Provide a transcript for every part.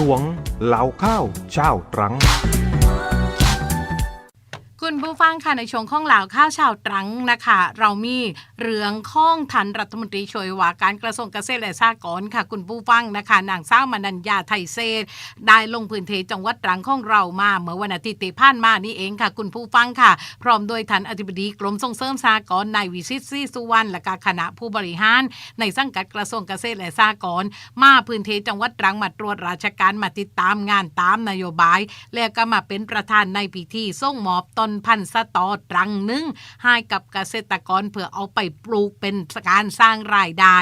ช่วงเหล่าข้าวเช้าตรัง คุณผู้ฟังค่ะในช่วงข้องเหล่าข้าวชาวตรังนะคะ เรามีเรื่องข้องทันรัฐมนตรีช่วยว่าการกระทรวงเกษตรและสหกรณ์ค่ะ คุณผู้ฟังนะคะนางสาวมนัญญาไทยเศษได้ลงพื้นที่จังหวัดตรังของเรามาเมื่อวันอาทิตย์ที่ผ่านมานี่เองค่ะ คุณผู้ฟังค่ะ พร้อมโดยท่านอธิบดีกรมส่งเสริมสหกรณ์นายวิชิตซีสุวรรณและก็คณะผู้บริหาร ในสังกัดกระทรวงเกษตรและสหกรณ์มาพื้นที่จังหวัดตรังมาตรวจราชการมาติดตามงานตามนโยบาย และก็มาเป็นประธานในพิธีส่งมอบต้นพันธุ์สตอตรังหนึ่งให้กับเกษตรกรเพื่อเอาไปปลูกเป็นการสร้างรายได้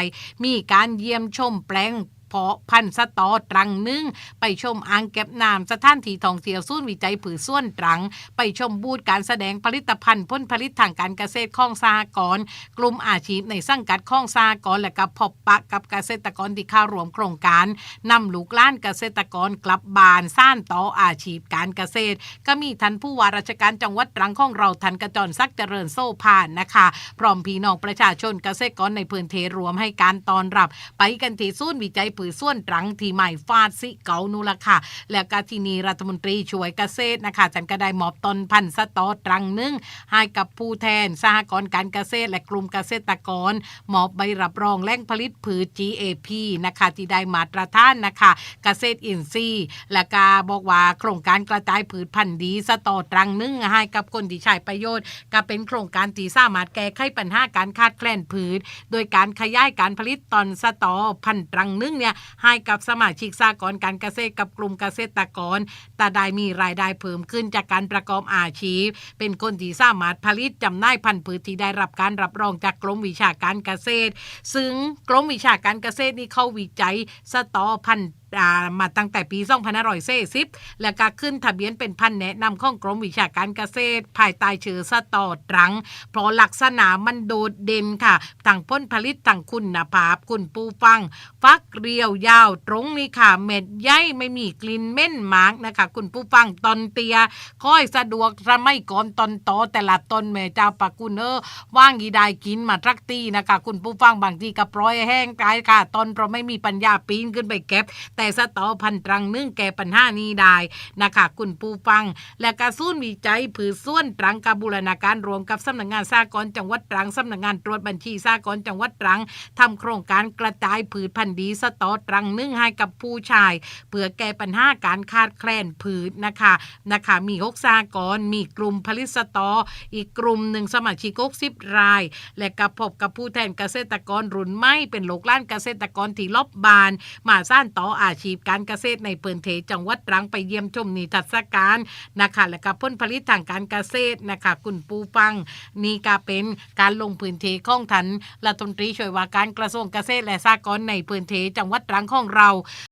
มีการเยี่ยมชมแปลง เพาะพันธุ์สตอตรังนึ่งไปชมอ่างเก็บน้ำสถานที่ท่องเที่ยวศูนย์วิจัยผือส่วนตรัง ไปชมบูธการแสดงผลิตภัณฑ์ผลผลิตทางการเกษตรข้องสหกรกลุ่มอาชีพในสังกัดข้องสหกรและกับพบปะกับเกษตรกรที่เข้าร่วมโครงการนำลูกล้านเกษตรกรกลับบ้านสร้างต่ออาชีพการเกษตร ก็มีท่านผู้ว่าราชการจังหวัดตรังของเราท่านกระจรซักเจริญโซ่ผ่านนะคะ พร้อมพี่น้องประชาชนเกษตรกรในพื้นเทรวมให้การต้อนรับ ไปกันที่ศูนย์วิจัยผือส่วนตรังที่ใหม่ฟาดสิเกานูละค่ะ แล้วก็ที่นี่รัฐมนตรีช่วยเกษตรนะคะฉันก็ได้มอบต้นพันสตอตรังหนึ่งให้กับผู้แทนสหกรณ์การเกษตร และกลุ่มเกษตรกรมอบใบรับรองแหล่งผลิตผืช GAP นะคะที่ได้มาตรฐานนะคะ เกษตรอินทรีย์ และก็บอกว่าโครงการกระจายผืชพันธุ์ดีสตอตรังหนึ่งให้กับคนที่ใช้ประโยชน์ ก็เป็นโครงการที่สามารถแก้ไขปัญหาการขาดแคลนผืช โดยการขยายการผลิตตอนสตอพันธุ์ตรังนึ่งเนี่ยให้กับสมาชิกสากลการเกษตรกับกลุ่มเกษตรกร แต่ได้มีรายได้เพิ่มขึ้นจากการประกอบอาชีพ เป็นคนที่สามารถผลิตจำหน่ายพันธุ์พืชที่ได้รับการรับรองจากกรมวิชาการเกษตร ซึ่งกรมวิชาการเกษตรนี่เขาวิจัยสตอพันธุ์ มาตั้งแต่ปี2540และก็ขึ้นทะเบียนเป็นพันธุ์แนะนำของกรมวิชาการเกษตร ภายใต้ชื่อสตอตรัง เพราะลักษณะมันโดดเด่นค่ะทั้งพ้นผลิตทั้งคุณนภาพคุณปูฟัง ฟักเรียวยาวตรงนี้ค่ะ เม็ดใหญ่ไม่มีกลิ่นเม็นหมากนะคะ คุณผู้ฟังตอนเตีย ค่อยสะดวกสมัยก่อนตอนโตแต่ละตนแม่เจ้าปากุนเออว่างยีได้กินมาทักตีนะคะ คุณผู้ฟังบางทีก็ปล่อยแห้งกายค่ะตอนเพราะไม่มีปัญญาปีนขึ้นไปเก็บแต่แต่สตอพันตรังนึ่งแก้ปัญหานี้ได้นะคะคุณผู้ฟัง และกระสูนวิจัยผือส่วนตรังกบบูรณาการรวมกับสำนักงานสากลจังหวัดตรังสำนักงานตรวจบัญชีสากลจังหวัดตรังทำโครงการกระจายผืชพันธุ์ดีสตอตรังนึ่งให้กับผู้ชายเพื่อแก้ปัญหาการขาดแคลนผืชนะคะนะคะมีหกสากรณ์มีกลุ่มผลิตสตอ อีกกลุ่มหนึ่งสมาชิกกสิบราย และกับพบกับผู้แทนเกษตรกรรุ่นใหม่เป็นโลกล้านเกษตรกรที่ลบบาน มาสร้างต่ออาาชีพการเกษตรในพื้นเทจังหวัดตรังไปเยี่ยมชมนิทรรศการนะคะและกับผลผลิตทางการเกษตรนะคะคุณปูฟัง นี่ก็เป็นการลงพื้นที่ของทันรัฐมนตรีช่วยว่าการกระทรวงเกษตรและสหกรณ์ในพื้นที่จังหวัดตรังของเรา